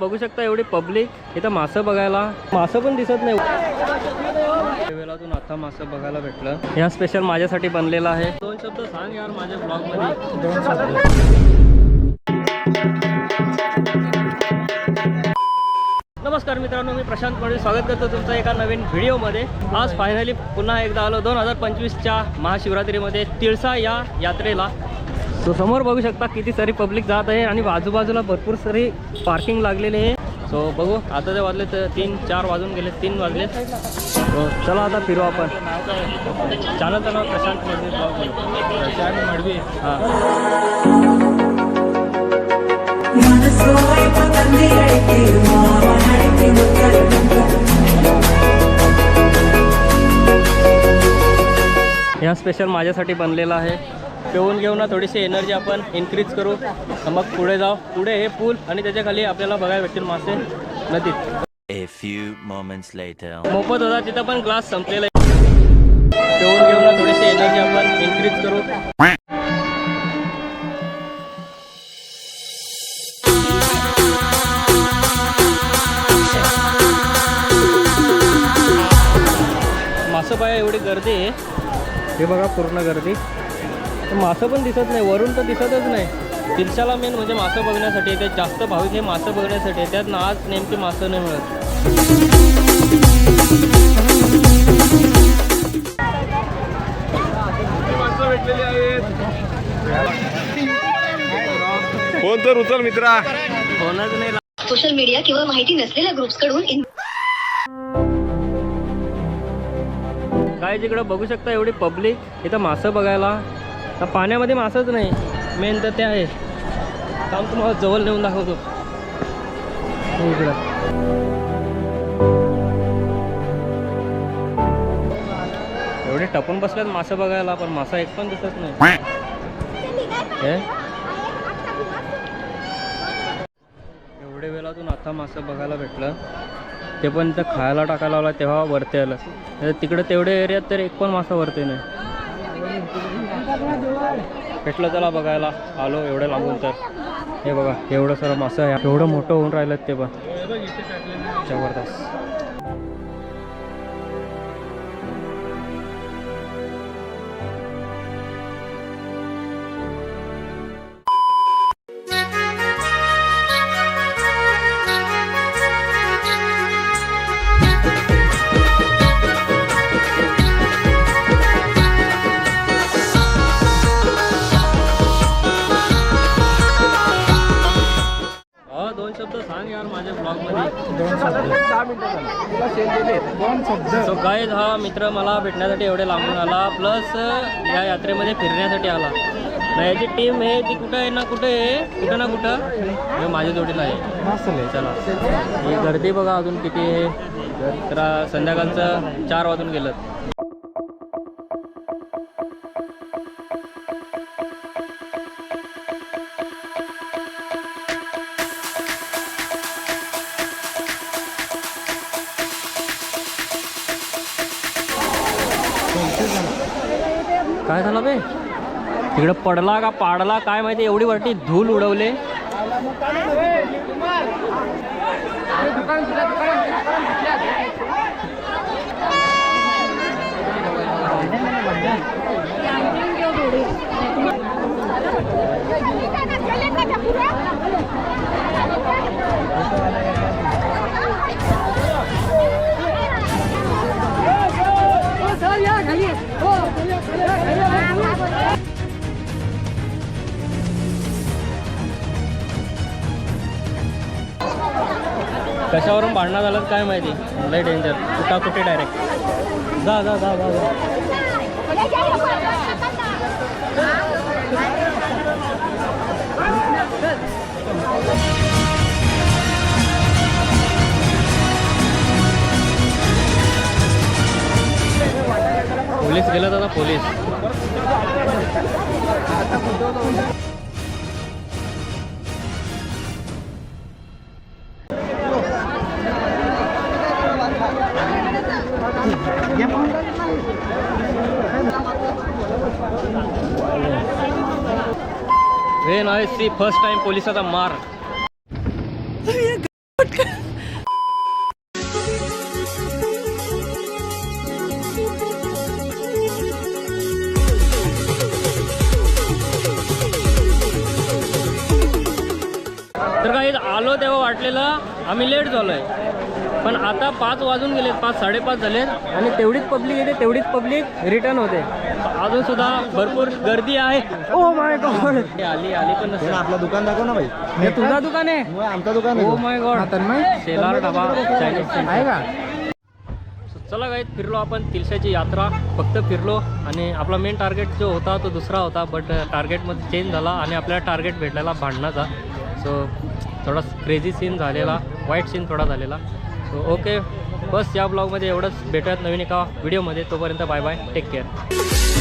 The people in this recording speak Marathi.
बघू शकता एवढी पब्लिक इथं मासं बघायला. मासं पण दिसत नाही. वेळातून आता मासं बघायला भेटलं. ह्या स्पेशल माझ्यासाठी बनलेला आहे. दोन शब्द सांग यार माझ्या ब्लॉगमध्ये दोन शब्द नमस्कार मित्रांनो मी प्रशांत पडे स्वागत करतो तुमचं एका नवीन व्हिडिओमध्ये. आज फायनली पुन्हा एकदा आलो. दोन हजार पंचवीसच्या महाशिवरात्रीमध्ये तिळसा या यात्रेला. सो समोर बघू शकता किती सारी पब्लिक जात आहे आणि बाजूबाजूला भरपूर सारी पार्किंग लागलेली आहे. सो बघू आता जे वाजले तर तीन चार वाजून गेले तीन वाजले. सो चला आता फिरू आपण. चॅनलचं नाव प्रशांत प्रशांत मडवी. हां. या स्पेशल माझ्यासाठी बनलेला आहे. पिऊन घेऊन ना थोडीशी एनर्जी आपण इन्क्रीज करू. मग पुढे जाऊ. पुढे हे पूल आणि त्याच्याखाली आपल्याला बघायला भेटतील मासे नदीत A few moments later. मोफत होता तिथं पण ग्लास संपलेला आहे. पिऊन घेऊन ना थोडीशी एनर्जी आपण इन्क्रीज करू. मासं पाया एवढी गर्दी आहे. हे बघा पूर्ण गर्दी. मासं पण दिसत नाही वरून तर दिसतच नाही. तिरशाला मेन म्हणजे मासं बघण्यासाठी येते जास्त भाविक हे मासं बघण्यासाठी येतात ना आज नेमकी मासं नाही मिळत. फोन तर उचल मित्रा. होणच नाही सोशल मीडिया किंवा माहिती नसलेल्या ग्रुप्सकडून इन- काय जिकडं बघू शकता एवढी पब्लिक इथं मासं बघायला पाण्यामध्ये मासंच नाही. मेन तर ते आहे. काम तुम्हाला जवळ नेऊन दाखवतो. इकडं. एवढे टपून बसल्यात मासं बघायला पण मासा एक पण दिसत नाही. हे? एवढे वेळातून आता मासं बघायला भेटलं. ते पण इथं खायला टाकायला लावला तेव्हा वरती आलं. तर तिकडे तेवढ्या एरियात तर एक पण मासा वरती नाही. भेटलं चला बघायला. आलो एवढं लांबून तर. हे बघा एवढं सर मासं आहे. एवढं मोठं होऊन राहिलं ते पण. जबरदस्त. शब्द सांग यार माझ्या ब्लॉगमध्ये दोन शब्द. सो काय हा मित्र मला भेटण्यासाठी एवढे लांबून आला. प्लस या यात्रेमध्ये फिरण्यासाठी आला. याची टीम आहे ती कुठं आहे ना कुठं आहे? कुठं ना कुठं? हे माझ्या जोडीला आहे. चला. ही गर्दी बघा अजून किती आहे. तर संध्याकाळचं चार वाजून गेलं. काय झालं बे? तिकडं पडला का पाडला? काय माहिती एवढी वरती धूल उडवले. कशावरून भांडणं झालं काय माहिती? लय डेंजर कुठा कुठे डायरेक्ट जा जा जा जा पोलीस गेलं दादा police. When I see first time पोलिसाचा मार. तर काही आलो तेव्हा वाटलेलं आम्ही लेट झालो आहे पण आता पाच वाजून गेलेत पाच साडेपाच झालेत आणि तेवढीच पब्लिक येते तेवढीच पब्लिक रिटर्न होते. अजून सुद्धा भरपूर गर्दी आहे. ओ माय गॉड आली आली पण नसेल. आपलं दुकान दाखव ना भाई. हे तुझा दुकान आहे? आमचं दुकान ओ my god Shelar dhaba Chinese आहे का? चला काही फिरलो आपण तिलशाची यात्रा. फक्त फिरलो आणि आपला मेन टार्गेट जो होता तो दुसरा होता. बट टार्गेटमध्ये चेंज झाला आणि आपल्याला टार्गेट भेटलेला भांडणाचा. सो थोडा क्रेझी सीन झालेला. वाईट सीन थोडा झालेला. सो ओके बस या ब्लॉगमध्ये एवढंच. भेटूयात नवीन एका व्हिडिओमध्ये. तोपर्यंत बाय बाय. Take care.